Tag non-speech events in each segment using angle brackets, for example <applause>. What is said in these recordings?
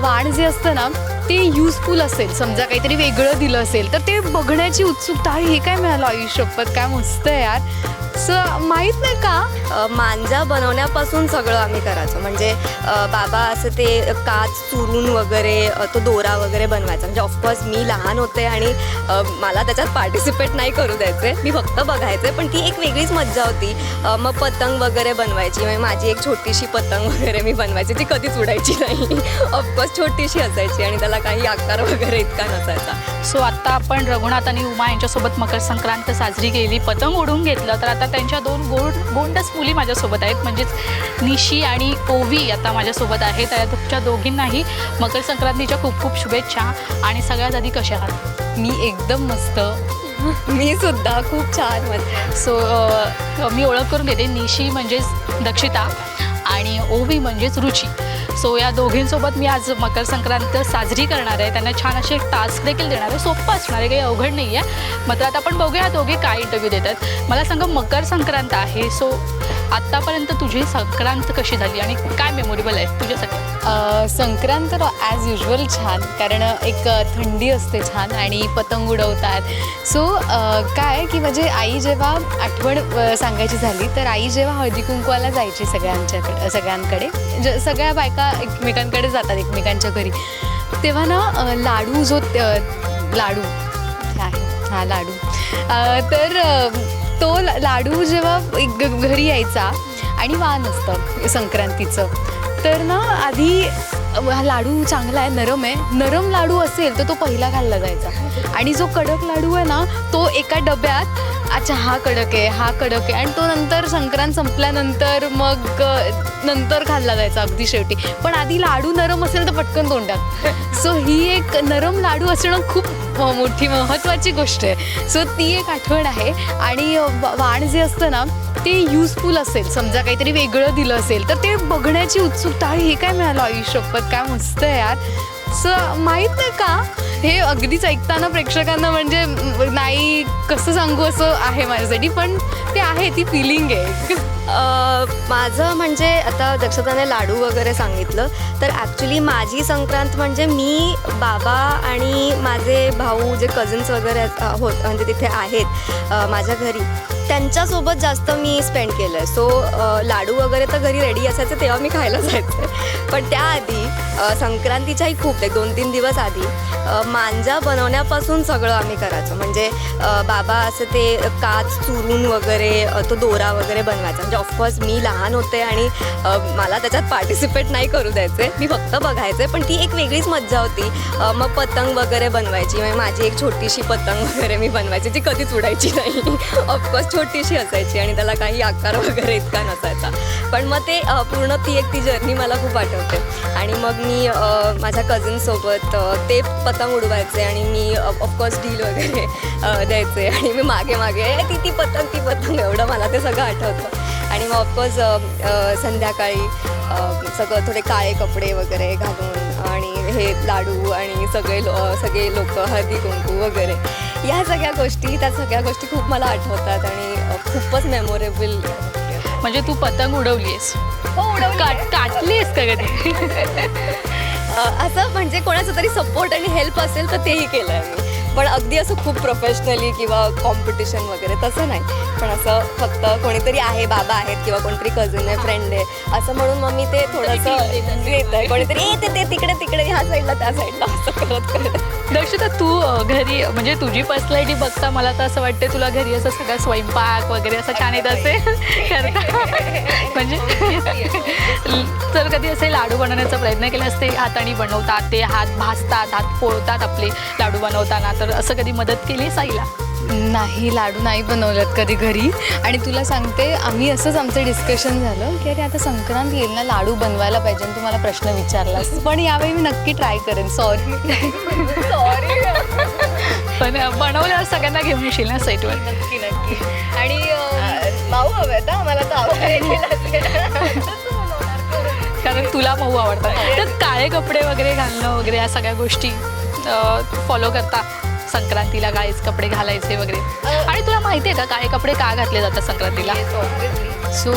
वाण जे असतं ना ते युजफुल असेल. समजा काहीतरी वेगळं दिलं असेल तर ते बघण्याची उत्सुकता हे काय मिळालं आयुष्यपत काय मस्त आहे यार. सो माहीत नाही का मांजा बनवण्यापासून सगळं आम्ही करायचो. म्हणजे बाबा असं ते काच चुरून वगैरे तो दोरा वगैरे बनवायचा. म्हणजे ऑफकोर्स मी लहान होते आणि मला त्याच्यात पार्टिसिपेट नाही करू द्यायचे. मी फक्त बघायचे पण ती एक वेगळीच मज्जा होती. मग पतंग वगैरे बनवायची. म्हणजे माझी एक छोटीशी पतंग वगैरे मी बनवायची. ती कधीच उडायची नाही. ऑफकोर्स छोटीशी असायची आणि त्याला काही आकार वगैरे इतका नसायचा. सो आत्ता आपण रघुनाथ आणि उमा यांच्यासोबत मकर संक्रांत साजरी केली. पतंग उडून घेतलं तर आता त्यांच्या दोन गोड गोंडस मुली माझ्यासोबत आहेत. म्हणजेच निशी आणि ओवी आता माझ्यासोबत आहेत. तर तुमच्या दोघींनाही मकर संक्रांतीच्या खूप खूप शुभेच्छा आणि सगळ्यात आधी कशा आहात? मी एकदम मस्त. मी सुद्धा खूप छान मत सो मी ओळख करून देते. निशी म्हणजेच दक्षिता आणि ओवी म्हणजेच रुची. सो या दोघींसोबत मी आज मकर संक्रांत साजरी करणार आहे. त्यांना छान असे टास्क देखील देणार आहे. सोपं असणार आहे. काही अवघड नाही आहे मात्र आता आपण बघूया दोघे काय इंटरव्ह्यू देतात. मला सांगा मकर संक्रांत आहे. सो आत्तापर्यंत तुझी संक्रांत कशी झाली आणि काय मेमोरेबल आहे तुझ्यासाठी? संक्रांत संक्रांत ॲज युजल छान कारण एक थंडी असते छान आणि पतंग उडवतात. सो काय की म्हणजे आई जेव्हा आठवण सांगायची झाली तर आई जेव्हा हळदी कुंकवाला जायची सगळ्यांच्याकडे सगळ्यांकडे ज सगळ्या बायका एकमेकांकडे जातात एकमेकांच्या घरी तेव्हा ना लाडू जो लाडू आहे हा लाडू तर तो ला- लाडू जेव्हा एक घरी यायचा आणि वाण असतं संक्रांतीचं तर ना आधी हा लाडू चांगला आहे नरम आहे. नरम लाडू असेल तर तो पहिला घालला जायचा. आणि जो कडक लाडू आहे ना तो एका डब्यात अच्छा हा कडक आहे हा कडक आहे. आणि तो नंतर संक्रांत संपल्यानंतर मग अ, नंतर खाल्ला जायचा अगदी शेवटी. पण आधी लाडू नरम असेल तर पटकन तोंडात सो ही एक नरम लाडू असणं खूप मोठी महत्त्वाची गोष्ट आहे. सो ती एक आठवण आहे. आणि अ, वा- वाण जे असतं ना ते युजफुल असेल. समजा काहीतरी वेगळं दिलं असेल तर ते बघण्याची उत्सुकता अरे हे काय मिळालं? आयुष्यपत काय मस्त आहे यार. सो माहीत नाही का? हे अगदीच ऐकताना प्रेक्षकांना म्हणजे नाही कसं सांगू असं आहे माझ्यासाठी पण ते आहे ती फिलिंग आहे. माझं म्हणजे आता दक्षताने लाडू वगैरे सांगितलं तर ॲक्च्युली माझी संक्रांत म्हणजे मी बाबा आणि माझे भाऊ जे कझन्स वगैरे होत म्हणजे तिथे आहेत माझ्या घरी त्यांच्यासोबत जास्त मी स्पेंड केलं आहे सो लाडू वगैरे तर घरी रेडी असायचं तेव्हा मी खायला जायचं. पण त्याआधी संक्रांतीच्याही खूप एक दोन तीन दिवस आधी. मांजा बनवण्यापासून सगळं आम्ही करायचो. म्हणजे बाबा असं ते काच चुरून वगैरे तो दोरा वगैरे बनवायचा. म्हणजे ऑफकोर्स मी लहान होते आणि मला त्याच्यात पार्टिसिपेट नाही करू द्यायचे. मी फक्त बघायचे. पण ती एक वेगळीच मज्जा होती. मग पतंग वगैरे बनवायची. म्हणजे माझी एक छोटीशी पतंग वगैरे मी बनवायची ती कधीच उडायची नाही. ऑफकोर्स छोटीशी असायची आणि त्याला काही आकार वगैरे इतका नसायचा. पण मग ते पूर्ण ती एक ती जर्नी मला खूप आठवते. आणि मग मी माझ्या कझिनसोबत ते पतंग उडवायचे आणि मी ऑफकोर्स डील वगैरे द्यायचे. आणि मी मागे मागे ती ती पतंग ती पतंग. एवढं मला ते सगळं आठवतं. आणि मग ऑफकोर्स संध्याकाळी सगळं थोडे काळे कपडे वगैरे घालून आणि हे लाडू आणि सगळे लो सगळे लोक हळदी कुंकू वगैरे या सगळ्या गोष्टी त्या सगळ्या गोष्टी खूप मला आठवतात आणि खूपच मेमोरेबल म्हणजे तू पतंग उडवली आहेस उडवलीस काट काटलीस का कधी? असं म्हणजे कोणाचा तरी सपोर्ट आणि हेल्प असेल तर तेही केलं आहे पण अगदी असं खूप प्रोफेशनली किंवा कॉम्पिटिशन वगैरे तसं नाही. पण असं फक्त कोणीतरी आहे बाबा आहेत किंवा कोणतरी कझन आहे फ्रेंड आहे असं म्हणून मग मी ते थोडंसं येत आहे कोणीतरी ए ते तिकडे तिकडे ह्या साईडला त्या साईडला असं करत करत. दक्षता तू घरी म्हणजे तुझी पर्सनॅलिटी बघता मला तर असं वाटतं तुला घरी असं सगळं स्वयंपाक वगैरे असं छान येत असेल. करता. म्हणजे तर कधी असे लाडू बनवण्याचा प्रयत्न केला असते हाताने बनवतात ते हात भाजतात हात पोळतात आपले लाडू बनवताना तर असं कधी मदत केली साईला नाही लाडू नाही बनवलेत कधी घरी. आणि तुला सांगते आम्ही असंच आमचं डिस्कशन झालं की अरे आता संक्रांत येईल ना लाडू बनवायला पाहिजे आणि तुम्हाला प्रश्न विचारलास पण यावेळी मी नक्की ट्राय करेन. सॉरी सॉरी पण बनवल्यावर सगळ्यांना घेऊन येशील ना सेटवर नक्की नक्की. आणि अं, माऊ हवे ना मला तर <laughs> कारण तुला मऊ आवडतात. तर काळे कपडे वगैरे घालणं वगैरे या सगळ्या गोष्टी फॉलो करता. संक्रांतीला काळेच कपडे घालायचे वगैरे. आणि तुला माहिती आहे का काळे कपडे का घातले जातात संक्रांतीला? सो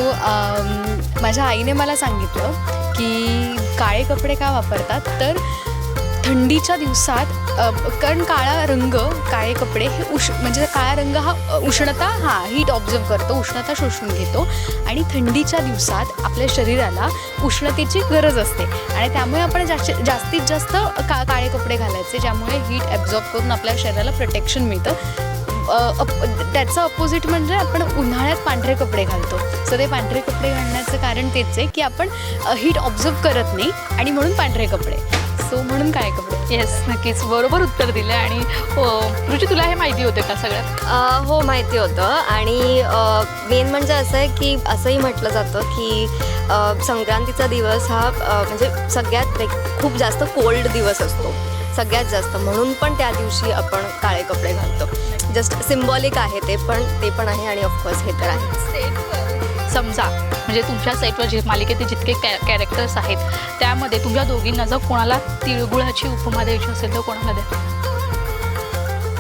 माझ्या आईने मला सांगितलं की काळे कपडे का वापरतात? तर थंडीच्या दिवसात कारण काळा रंग काळे कपडे हे उष म्हणजे काळा रंग हा उष्णता हा हीट ऑब्झर्व करतो उष्णता शोषून घेतो. आणि थंडीच्या दिवसात आपल्या शरीराला उष्णतेची गरज असते. आणि त्यामुळे आपण जास्तीत जास्तीत जास्त का काळे कपडे घालायचे ज्यामुळे हीट ॲब्झॉर्ब करून आपल्या शरीराला प्रोटेक्शन मिळतं. अप- त्याचं अपोजिट म्हणजे आपण उन्हाळ्यात पांढरे कपडे घालतो. सो ते पांढरे कपडे घालण्याचं कारण तेच आहे की आपण हीट ऑब्झर्व करत नाही आणि म्हणून पांढरे कपडे. सो म्हणून काळे कपडे येस नक्कीच. बरोबर उत्तर दिले आणि हो, रुची तुला हे माहिती होते का सगळ्यात अ, हो माहिती होतं. आणि मेन म्हणजे असं आहे की असंही म्हटलं जातं की अ, संक्रांतीचा दिवस हा अ, म्हणजे सगळ्यात खूप जास्त कोल्ड दिवस असतो. सगळ्यात जास्त. म्हणून पण त्या दिवशी आपण काळे कपडे घालतो. जस्ट सिम्बॉलिक आहे ते पण ते पण आहे आणि ऑफकोर्स हे तर आहे समजा म्हणजे तुमच्या सेटवर जे मालिकेतील जितके कॅ कॅरेक्टर्स आहेत त्यामध्ये तुमच्या दोघींना जर कोणाला तिळगुळाची उपमा द्यायची असेल तर कोणाला द्या?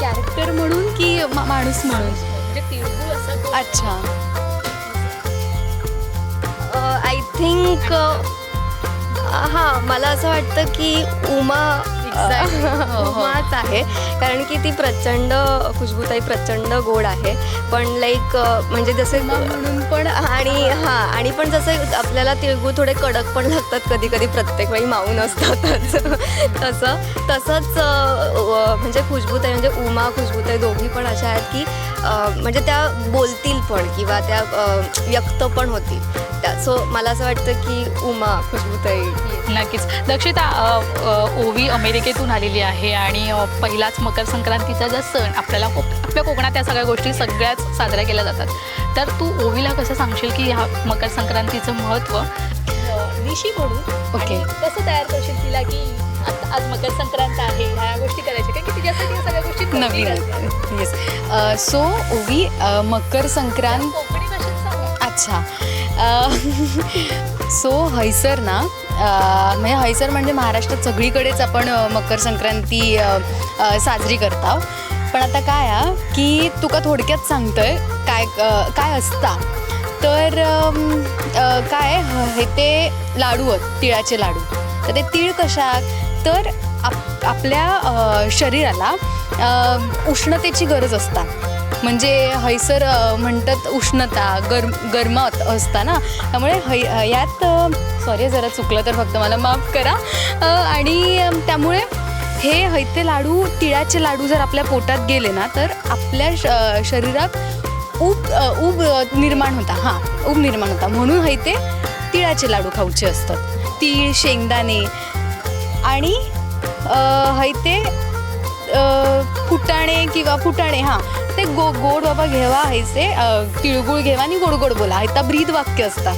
कॅरेक्टर म्हणून की मा- माणूस म्हणून? म्हणजे तिळगुळ असं अच्छा. आय थिंक हां मला असं वाटतं की उमा उमाच <laughs> आहे. कारण की ती प्रचंड खुशबूताई प्रचंड गोड आहे. पण लाईक म्हणजे जसे म्हणून पण आणि हां आणि पण जसं आपल्याला तिळगुळ थोडे कडक पण लागतात कधी कधी प्रत्येक वेळी माऊन असतातच. <laughs> तसं तसंच म्हणजे खुशबूताई म्हणजे उमा खुशबूताई दोघी पण अशा आहेत की म्हणजे त्या बोलतील पण किंवा त्या व्यक्त पण होतील. त्या सो मला असं वाटतं की उमा खुशबूताई. नक्कीच. दक्षिता ओवी अमेरिकेतून आलेली आहे आणि पहिलाच मकर संक्रांतीचा जो सण आपल्याला कोक आपल्या कोकणात या सगळ्या गोष्टी सगळ्याच साजऱ्या केल्या जातात. तर तू ओवीला कसं सांगशील की ह्या मकर संक्रांतीचं महत्त्व निशी म्हणून. ओके. कसं तयार करशील तिला की आज मकर संक्रांत आहे. ह्या गोष्टी करायच्या का? की तिच्यासाठी या सगळ्या गोष्टी नवीन येस सो ओवी अ, मकर संक्रांत कोकणी भाषेत सांगा. अच्छा. <laughs> सो हैसर ना अ, म्हणजे हैसर म्हणजे महाराष्ट्रात सगळीकडेच आपण अ, मकर संक्रांती अ, अ, साजरी करता. पण आता काय आ की तुका थोडक्यात सांगतोय काय अ, काय असता. तर अम, अ, काय ह- ते लाडू आहेत तिळाचे लाडू. तर ते तीळ कशात? तर आप आपल्या शरीराला उष्णतेची गरज असतात म्हणजे हैसर म्हणतात उष्णता गरम गरमात असता ना त्यामुळे है यात सॉरी जरा चुकलं तर फक्त मला माफ करा. आणि त्यामुळे हे हैते लाडू तिळाचे लाडू जर आपल्या पोटात गेले ना तर आपल्या श शरीरात ऊब ऊब निर्माण होता. हां ऊब निर्माण होता. म्हणून हैते तिळाचे लाडू खाऊचे असतात. तीळ शेंगदाणे आणि हैते फुटाणे किंवा फुटाणे हां. ते गो गोड बाबा घेवा हैसे तिळगुळ घेवा आणि गोड गोड बोला हैता ब्रीद वाक्य असतात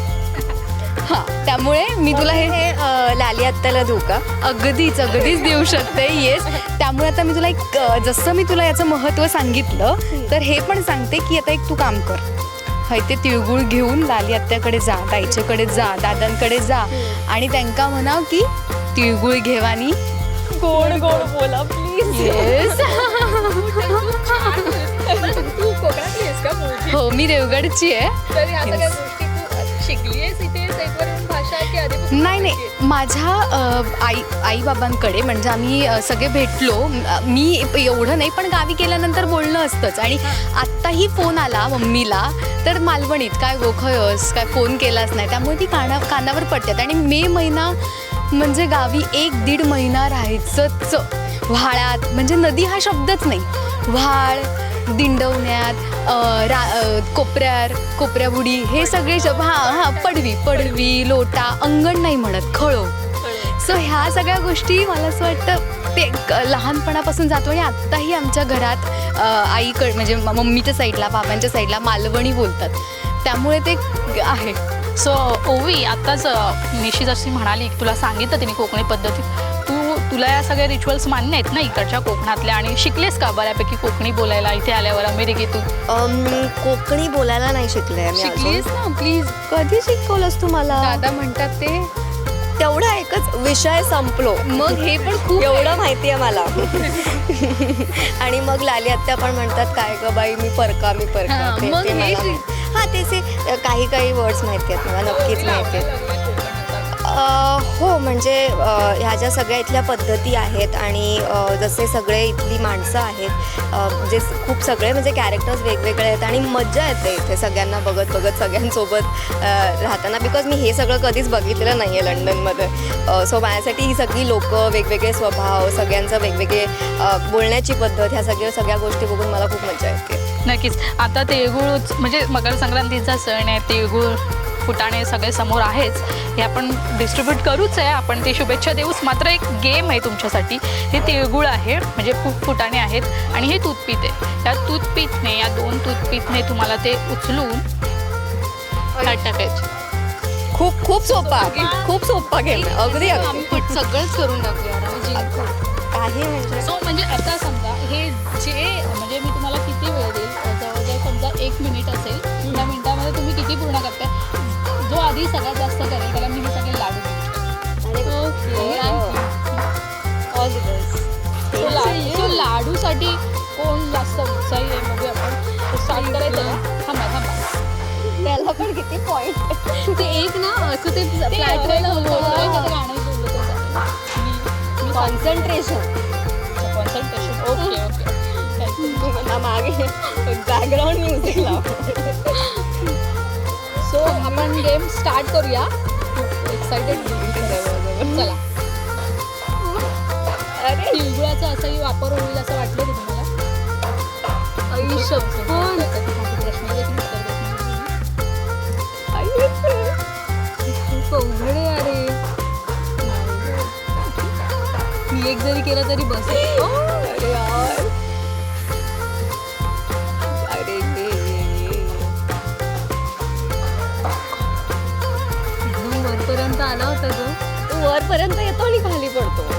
हां त्यामुळे मी तुला हे हे लाली आत्याला देऊ का? अगदीच अगदीच देऊ शकते येस. त्यामुळे आता मी तुला एक जसं मी तुला याचं महत्त्व सांगितलं तर हे पण सांगते की आता एक तू काम कर. हय ते तिळगुळ घेऊन लाली आत्याकडे जा ताईच्याकडे जा दादांकडे जा. आणि त्यांका म्हणा की तिळगुळ घेवानी. गोड गोड बोला प्लीज येस तू कोकणातली आहेस का मूळची? हो मी देवगडची आहे. तर ह्या सगळ्या Yes. गोष्टी तू शिकलीयेस इथे सेटवर येऊन भाषा की आधीपासून नाही नाही. माझ्या अ, आई आईबाबांकडे म्हणजे आम्ही अ, सगळे भेटलो. अ, मी एवढं नाही पण गावी गेल्यानंतर बोलणं असतंच. आणि आत्ताही फोन आला मम्मीला तर मालवणीत काय गोखयस काय फोन केलाच नाही. त्यामुळे ती काना कानावर पडतात. आणि मे महिना म्हणजे गावी एक दीड महिना राहायचंच. व्हाळात म्हणजे नदी हा शब्दच नाही. व्हाळ दिंडवण्यात रा कोपऱ्यार कोपऱ्याबुडी हे सगळे शब्द हां हां पडवी पडवी लोटा अंगण नाही म्हणत खळो. सो ह्या सगळ्या गोष्टी मला असं वाटतं ते लहानपणापासून जातो आणि आत्ताही आमच्या घरात आईकड म्हणजे मम्मीच्या साईडला बाबांच्या साईडला मालवणी बोलतात. त्यामुळे ते आहे. सो ओवी आत्ताच निशी जशी म्हणाली तुला सांगितलं तिने कोकणी पद्धतीत तू तुला या सगळ्या रिच्युअल्स मान्य आहेत ना इकडच्या कोकणातल्या? आणि शिकलेस का बऱ्यापैकी कोकणी बोलायला इथे आल्यावर अमेरिकेतून? अम, कोकणी बोलायला नाही शिकले मी अजून. शिकलीस ना? प्लीज कधी शिकवलंस तू मला? दादा म्हणतात ते. तेवढा एकच विषय संपलो. मग हे पण खूप एवढं माहिती आहे मला. <laughs> आणि मग लाली आत्या पण म्हणतात काय ग बाई मी परका मी परका. हा, ते- मग ते हे मला. हा तेचे काही काही वर्ड्स माहिती आहेत मला नक्कीच माहिती आहेत. हो म्हणजे ह्या ज्या सगळ्या इथल्या पद्धती आहेत आणि जसे सगळे इथली माणसं आहेत जे स- खूप सगळे म्हणजे कॅरेक्टर्स वेगवेगळे आहेत आणि मज्जा येते इथे सगळ्यांना बघत बघत सगळ्यांसोबत राहताना. बिकॉज मी हे सगळं कधीच बघितलेलं नाही आहे लंडनमध्ये सो माझ्यासाठी ही सगळी लोकं वेगवेगळे स्वभाव सगळ्यांचं वेगवेगळे बोलण्याची पद्धत ह्या सगळ्या सगळ्या गोष्टी बघून मला खूप मजा येते. नक्कीच. आता तिळगुळ म्हणजे मकर संक्रांतीचा सण आहे तिळगुळ फुटाणे सगळे समोर आहेच. हे आपण डिस्ट्रीब्यूट करूच आहे. आपण ते शुभेच्छा देऊच. मात्र एक गेम आहे तुमच्यासाठी. हे तिळगुळ आहे म्हणजे खूप फुटाणे आहेत आणि हे तूतपीठ आहे. या तूतपीठने या दोन तूतपीठने तुम्हाला ते उचलून टाकायचे. खूप खूप सोपा. खूप सोपा गेम अगदी आम्ही सगळंच करून टाकूया. काही म्हणजे सो म्हणजे आता समजा हे जे म्हणजे मी तुम्हाला किती वेळ देईल जवळजवळ समजा एक मिनिट असेल त्या मिनिटामध्ये तुम्ही किती पूर्ण करताय? जो आधी सगळ्यात जास्त करेल त्याला मी सगळे लाडू देते अरे okay all the best so लाडूसाठी कोण जास्त उत्साही आहे बघूया आपण. स्टार्ट करायचं? थांबा थांबा. त्याला पण किती पॉइंट ते एक ना असं ते फ्लॅट गाणं कॉन्सन्ट्रेशन कॉन्सन्ट्रेशन ओके ओके मागे बॅकग्राऊंड म्युझिक लाव. सो आपण गेम स्टार्ट करूया. एक्साइटेड चला. अरे तिळगुळाचा असाही वापर होईल असं वाटलं की तुम्हाला आई शप्पथ. प्रश्न जरी केला तरी बस. अरे यार. अरे ये, ये, ये. एकदम वरपर्यंत आला होता तो. वरपर्यंत येतो आणि खाली पडतो.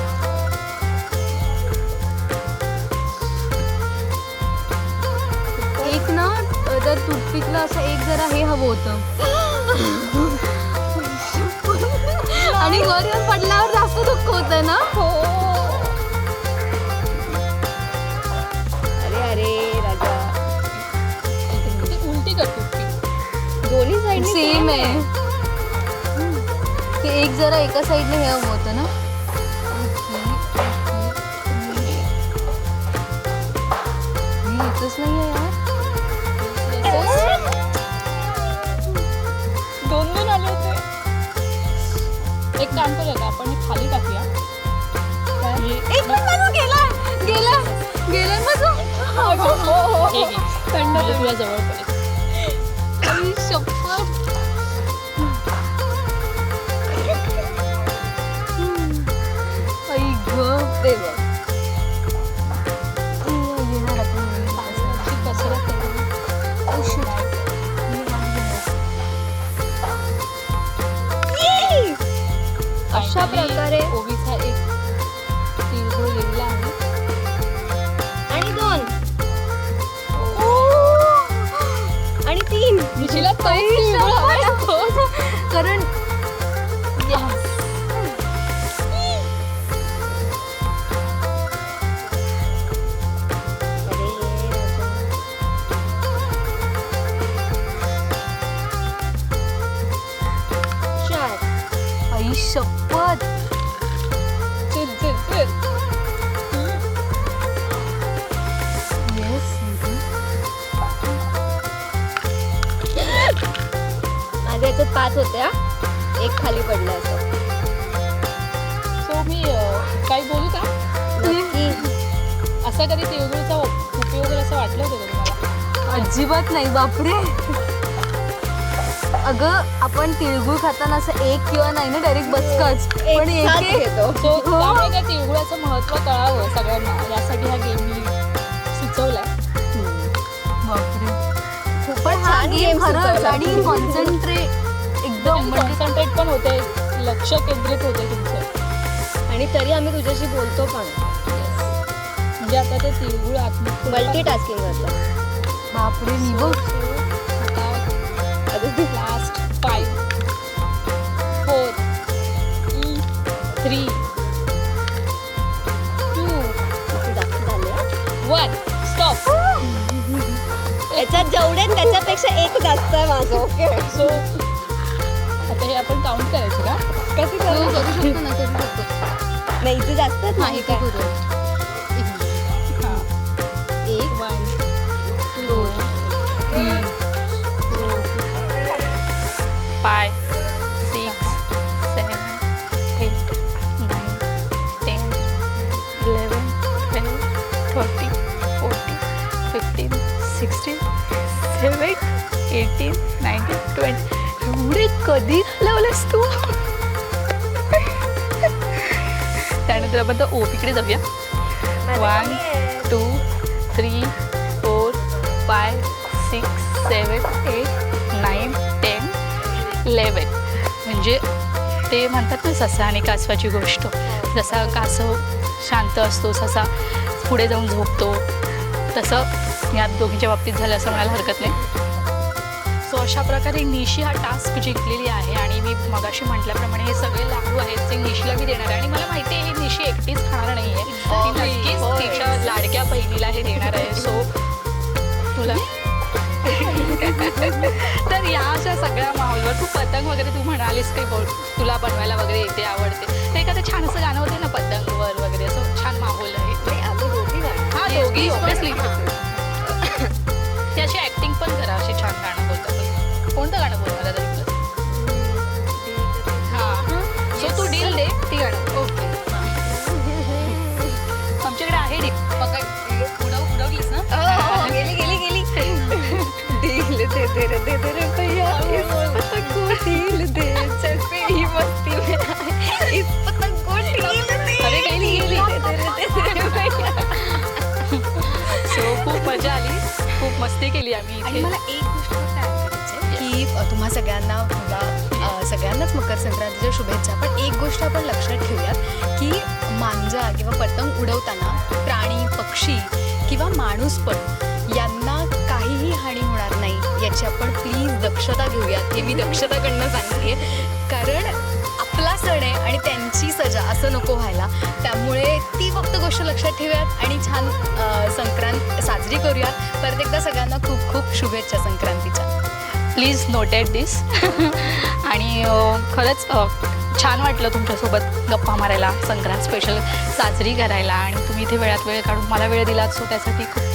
एक ना त्या टूथपिकला असं एक जरा हे हवं होतं. <gasps> आणि वर पडल्यावर जास्त दुःख होतं ना? हो. दोन्ही साईड सेम आहे. की एक जरा एका साईडने हे हवं होतं ना. हे येतच नाहीये यार. दोन दोन आले होते. एक काम करूया का आपण हे खाली टाकूया. हे- एक पण माझा गेला? गेला. गेला माझा <laughs> हे घे. म्हणजे तुला जवळ पडेल. गं. ते शपथ. चिल चिल चिल येस माझ्या याच्यात पाच होत्या एक खाली पडला असं. सो मी अं, काही बोलू का? नक्की. असा कधी तिळगुळचा उपयोग असं वाटलं होतं का तुम्हाला? अजिबात नाही बापरे. अगं आपण तिळगुळ खाताना असं एक किंवा नाही ना डायरेक्ट बचकच पण एक सो हो. त्यामुळे त्या तिळगुळाचं महत्त्व कळावं सगळ्यांना. यासाठी हा गेम मी सुचवलाय. पण हा गेम खरंच. आणि कॉन्सन्ट्रेट एकदम म्हणजे कॉन्सन्ट्रेट पण होते. लक्ष केंद्रित होते तुमचं. आणि तरी आम्ही तुझ्याशी बोलतो पण. म्हणजे आता ते तिळगुळ आत्म मल्टी टास्किंग करतो. बापरे मी बघ five, four, three, two, one. Stop <laughs> याच्यात जेवढे त्याच्यापेक्षा एक जास्त आहे माझं. ओके सो आता हे आपण काउंट करायचं का? कसं करू? शकतो ना करू शकतो. नाही इथे जास्तच नाही का एटीन नाईन्टीन ट्वेंटी एवढे कधी घालवलंस तू? त्यानंतर आपण तर ओपीकडे जाऊया. One two three four five six seven eight nine ten eleven म्हणजे ते म्हणतात ना ससा आणि कासवाची गोष्ट. जसा कासव शांत असतो ससा पुढे जाऊन झोपतो. तसं या दोघींच्या बाबतीत झालं असं म्हणायला हरकत नाही. अशा प्रकारे निशी हा टास्क जिंकलेली आहे आणि मी मगाशी म्हटल्याप्रमाणे हे सगळे लाडू आहेत ते निशीला मी देणार आहे आणि मला माहिती आहे हे निशी एकटीच खाणार नाही आहे ती नक्कीच. तिच्या लाडक्या बहिणीला हे देणार आहे सो तुला तर या अशा सगळ्या माहोलवर तू पतंग वगैरे तू म्हणालीस काही बोल तुला बनवायला वगैरे येते आवडते तर एखादं छान असं गाणं होते ना पतंगवर वगैरे असं छान माहोल आहे. हा दोघी ऑब्विसली. ती पण करा अशी छान गाणं बोलतात कोणतं गाणं बोलणार आता हां. सो तू डील दे ती गाणं. मस्ती केली आम्ही आणि इथे. मला एक गोष्ट फक्त add करायची आहे की अ, तुम्हा सगळ्यांना अ, सगळ्यांनाच मकर संक्रांतीच्या शुभेच्छा. पण एक गोष्ट आपण लक्षात ठेवूयात की मांजा किंवा पतंग उडवताना प्राणी पक्षी किंवा माणूस पण यांना काहीही हानी होणार नाही याची आपण प्लीज दक्षता घेऊयात. हे मी दक्षताकडनं सांगते कारण आपला सण आहे आणि त्यांची सजा असं नको व्हायला. त्यामुळे ती फक्त गोष्ट लक्षात ठेवूयात आणि छान संक्रांत साजरी करूयात. परत एकदा सगळ्यांना खूप खूप शुभेच्छा संक्रांतीच्या. प्लीज नोटेड दिस आणि खरंच छान वाटलं तुमच्यासोबत गप्पा मारायला संक्रांत स्पेशल साजरी करायला. आणि तुम्ही इथे वेळात वेळ काढून मला वेळ दिलात सो त्यासाठी खूप